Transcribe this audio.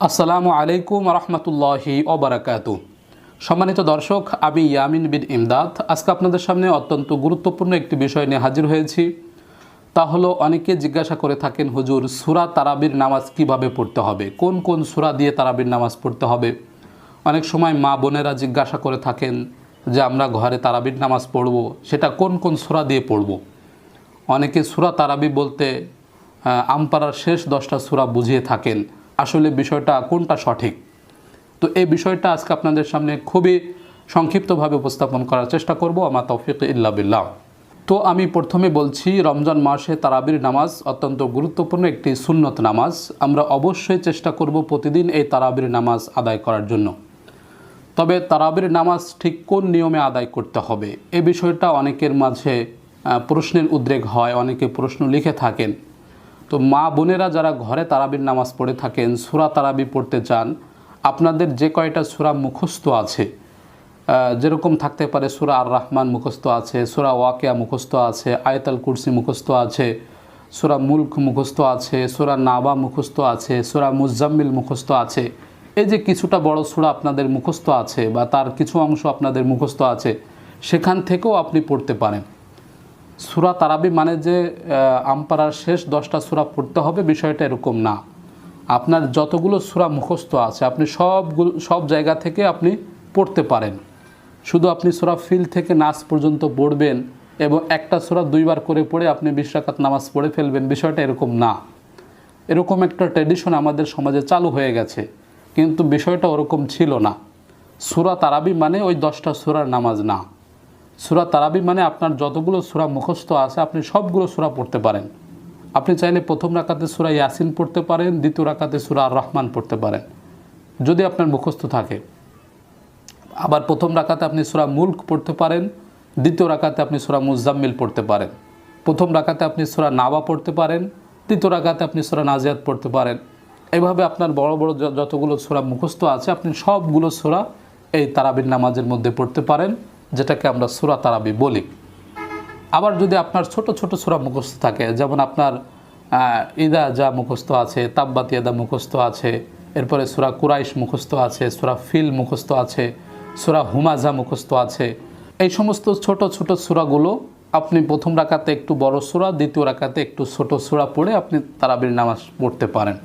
আসসালামু আলাইকুম রহমতুল্লাহি ওবরাকাতু। সম্মানিত দর্শক, আমি ইয়ামিন বিন ইমদাদ। আজকে আপনাদের সামনে অত্যন্ত গুরুত্বপূর্ণ একটি বিষয় নিয়ে হাজির হয়েছি। তা হলো, অনেকে জিজ্ঞাসা করে থাকেন, হুজুর, সুরা তারাবির নামাজ কীভাবে পড়তে হবে? কোন কোন সুরা দিয়ে তারাবির নামাজ পড়তে হবে? অনেক সময় মা বোনেরা জিজ্ঞাসা করে থাকেন যে, আমরা ঘরে তারাবির নামাজ পড়ব, সেটা কোন কোন সুরা দিয়ে পড়ব? অনেকে সুরা তারাবি বলতে আমপাড়ার শেষ দশটা সুরা বুঝিয়ে থাকেন। আসলে বিষয়টা কোনটা সঠিক? তো এই বিষয়টা আজকে আপনাদের সামনে খুবই সংক্ষিপ্তভাবে উপস্থাপন করার চেষ্টা করব আমার তৌফিক ইল্লা বিল্লাহ। তো আমি প্রথমে বলছি, রমজান মাসে তারাবির নামাজ অত্যন্ত গুরুত্বপূর্ণ একটি সুন্নত নামাজ। আমরা অবশ্যই চেষ্টা করব প্রতিদিন এই তারাবির নামাজ আদায় করার জন্য। তবে তারাবির নামাজ ঠিক কোন নিয়মে আদায় করতে হবে? এ বিষয়টা অনেকের মাঝে প্রশ্নের উদ্রেক হয়, অনেকে প্রশ্ন লিখে থাকেন। তো মা বোনেরা যারা ঘরে তারাবির নামাজ পড়ে থাকেন, সুরা তারাবি পড়তে চান, আপনাদের যে কয়টা সুরা মুখস্থ আছে যেরকম থাকতে পারে সুরা আর রহমান মুখস্থ আছে, সুরা ওয়াকিয়া মুখস্থ আছে, আয়তাল কুরসি মুখস্থ আছে, সুরা মুলক মুখস্থ আছে, সুরা নাবা মুখস্থ আছে, সুরা মুজাম্মিল মুখস্থ আছে। এই যে কিছুটা বড় সুরা আপনাদের মুখস্থ আছে বা তার কিছু অংশ আপনাদের মুখস্থ আছে, সেখান থেকেও আপনি পড়তে পারেন। সুরা তারাবি মানে যে আহ, আমপাড়ার শেষ দশটা সুরা পড়তে হবে বিষয়টা এরকম না। আপনার যতগুলো সুরা মুখস্থ আছে আপনি সবগুলো সব জায়গা থেকে আপনি পড়তে পারেন। শুধু আপনি সুরা ফিল থেকে নাচ পর্যন্ত পড়বেন এবং একটা সুরা দুইবার করে পড়ে আপনি বিশ রাকাত নামাজ পড়ে ফেলবেন বিষয়টা এরকম না। এরকম একটা ট্র্যাডিশন আমাদের সমাজে চালু হয়ে গেছে কিন্তু বিষয়টা ওরকম ছিল না। সুরা তারাবি মানে ওই দশটা সুরার নামাজ না। সুরা তারাবি মানে আপনার যতগুলো সুরা মুখস্থ আছে, আপনি সবগুলো সুরা পড়তে পারেন। আপনি চাইলে প্রথম রাকাতে সুরা ইয়াসিন পড়তে পারেন, দ্বিতীয় রাকাতে সুরা রহমান পড়তে পারেন, যদি আপনার মুখস্থ থাকে। আবার প্রথম রাকাতে আপনি সুরা মুল্ক পড়তে পারেন, দ্বিতীয় রাকাতে আপনি সুরা মুজাম্মিল পড়তে পারেন। প্রথম রাকাতে আপনি সুরা নাবা পড়তে পারেন তৃতীয় রাকাতে আপনি সুরা নাজিয়াত পড়তে পারেন। এভাবে আপনার বড় বড় যতগুলো সুরা মুখস্থ আছে, আপনি সবগুলো সুরা এই তারাবির নামাজের মধ্যে পড়তে পারেন। যেটাকে আমরা সুরা তারাবি বলি। আবার যদি আপনার ছোট ছোট সুরা মুখস্থ থাকে, যেমন আপনার ইদা যা মুখস্থ আছে, তাব্বাত ইয়াদা মুখস্থ আছে, এরপরে সুরা কুরাইশ মুখস্থ আছে, সুরা ফিল মুখস্থ আছে, সুরা হুমাজা মুখস্থ আছে। এই সমস্ত ছোট ছোট সুরাগুলো আপনি প্রথম রাকাতে একটু বড় সুরা, দ্বিতীয় রাকাতে একটু ছোট সুরা পড়ে আপনি তারাবির নামাজ পড়তে পারেন।